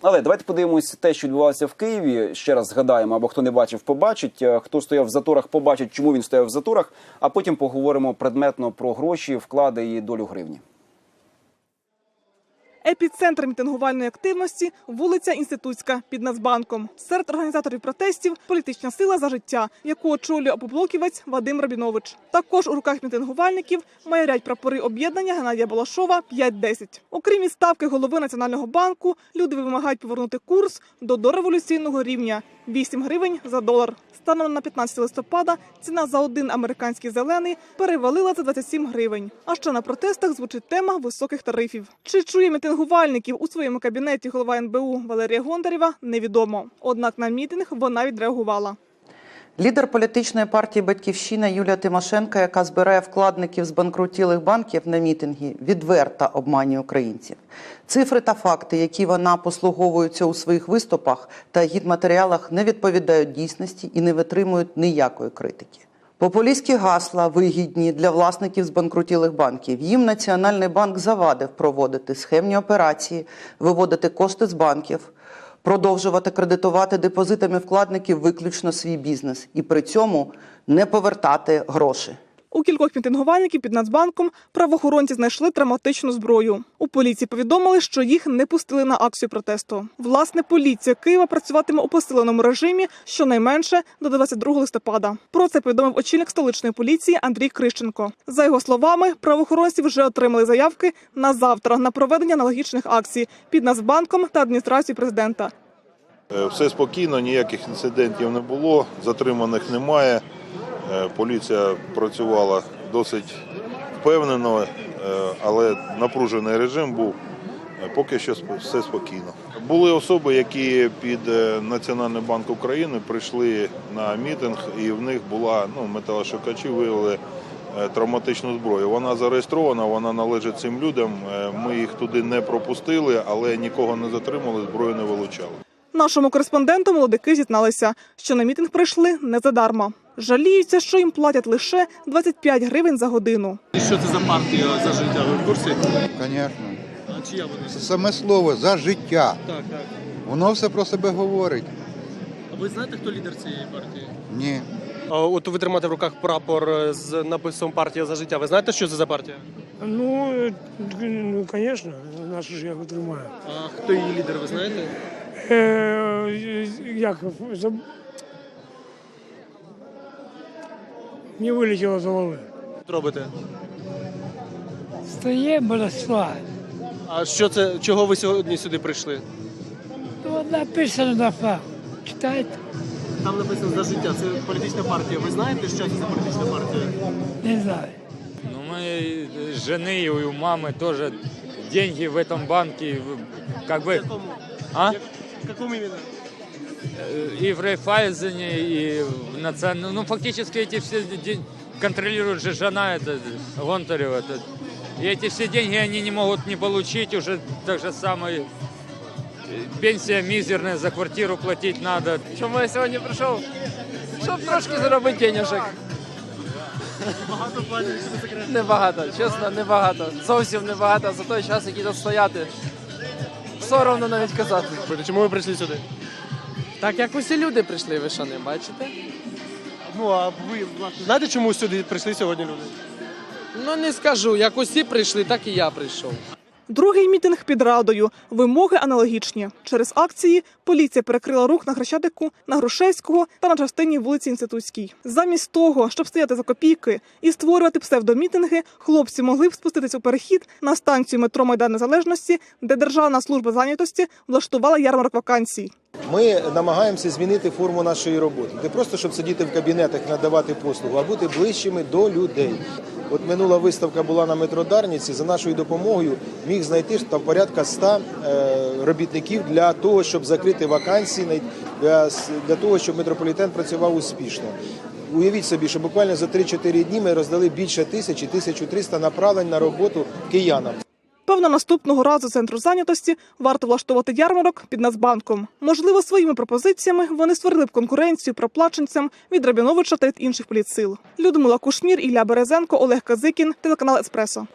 Але давайте подивимось те, що відбувалося в Києві. Ще раз згадаємо, або хто не бачив, побачить. Е, Хто стояв в заторах, побачить, чому він стояв в заторах. А потім поговоримо предметно про гроші, вклади і долю гривні. Епіцентр мітингувальної активності вулиця Інститутська під Нацбанком. Серед організаторів протестів політична сила за життя, яку очолює опоблоківець Вадим Рабінович. Також у руках мітингувальників майорять прапори об'єднання Геннадія Балашова 5-10. Окрім відставки голови Національного банку, люди вимагають повернути курс до дореволюційного рівня 8 гривень за долар. Станом на 15 листопада ціна за один американський зелений перевалила за 27 гривень. А ще на протестах звучить тема високих тарифів. Чи чує мітингувальників у своєму кабінеті голова НБУ Валерія Гондарєва, невідомо. Однак на мітинг вона відреагувала. Лідер політичної партії Батьківщина Юлія Тимошенко, яка збирає вкладників з банкрутілих банків на мітинги, відверто обманює українців. Цифри та факти, які вона послуговується у своїх виступах та гідматеріалах, не відповідають дійсності і не витримують ніякої критики. Популістські гасла вигідні для власників збанкрутілих банків. Їм Національний банк завадив проводити схемні операції, виводити кошти з банків, продовжувати кредитувати депозитами вкладників виключно свій бізнес і при цьому не повертати гроші. У кількох мітингувальників під Нацбанком правоохоронці знайшли травматичну зброю. У поліції повідомили, що їх не пустили на акцію протесту. Власне, поліція Києва працюватиме у посиленому режимі щонайменше до 22 листопада. Про це повідомив очільник столичної поліції Андрій Крищенко. За його словами, правоохоронці вже отримали заявки на завтра на проведення аналогічних акцій під Нацбанком та адміністрацією президента. Е, Все спокійно, ніяких інцидентів не було, затриманих немає. Е, Поліція працювала досить впевнено, е, але напружений режим був. Е, Поки що все спокійно. Були особи, які під Національний банк України прийшли на мітинг, і в них була ну, металошукачі виявили травматичну зброю. Вона зареєстрована, вона належить цим людям. Ми їх туди не пропустили, але нікого не затримали, зброю не вилучали. Нашому кореспонденту молодики зізналися, що на мітинг прийшли не задарма. Жаліються, що їм платять лише 25 гривень за годину. Що це за партія за життя? Ви в курсі? Звісно. А чия вона? Це саме слово за життя. Так, так. Воно все про себе говорить. А ви знаєте, хто лідер цієї партії? Ні. А, от ви тримаєте в руках прапор е, з написом партія за життя. Ви знаєте, що це за партія? Ну, е, ну, звісно, нашу ж я його тримаю. А хто її лідер, ви знаєте? Е, як Не вилетіло з голови. Що робите? Стає Болеслав. А що це? Чого ви сьогодні сюди прийшли? Ну, написано на факт. Читайте, Там написано за життя. Це політична партія. Ви знаєте, що це за політична партія? не знаю. Ну, мы э, жены и у мамы тоже деньги в этом банке, в- как бы, Якому? а? Як- в Якому іменно? Э, И в Райфайзене, и в национальном, ну, фактически эти все деньги контролирует же жена, это, Гонтарева, это. И эти все деньги они не могут не получить, уже так же самое, э, пенсия мизерная, за квартиру платить надо. Чому я сьогодні прийшов? Щоб трошки заробити денежок. Багато платять, що не секрет. Небагато, чесно, небагато. Зовсім небагато за той час, який тут стояти. Соромно навіть казати. Чому ви прийшли сюди? Так як усі люди прийшли, ви що не бачите? Ну, а ви власне, знаєте, чому сюди прийшли сьогодні люди? Ну не скажу, як усі прийшли, так і я прийшов. Другий мітинг під радою. Вимоги аналогічні. Через акції поліція перекрила рух на Хрещатику, на Грушевського та на частині вулиці Інститутській. Замість того, щоб стояти за копійки і створювати псевдомітинги, хлопці могли б спуститись у перехід на станцію метро Майдан Незалежності, де Державна служба зайнятості влаштувала ярмарок вакансій. Ми намагаємося змінити форму нашої роботи. Не просто щоб сидіти в кабінетах надавати послугу, а бути ближчими до людей. От минула виставка була на метродарниці. За нашою допомогою міг знайти там порядка 100 е, робітників для того, щоб закрити вакансії, для, того, щоб метрополітен працював успішно. Уявіть собі, що буквально за 3-4 дні ми роздали більше тисячі, 1300 направлень на роботу киянам. Певно, наступного разу центру зайнятості варто влаштувати ярмарок під Нацбанком. Можливо, своїми пропозиціями вони створили б конкуренцію проплаченцям від Рабіновича та від інших політсил. Людмила Кушнір, Ілля Березенко, Олег Казикін, телеканал Еспресо.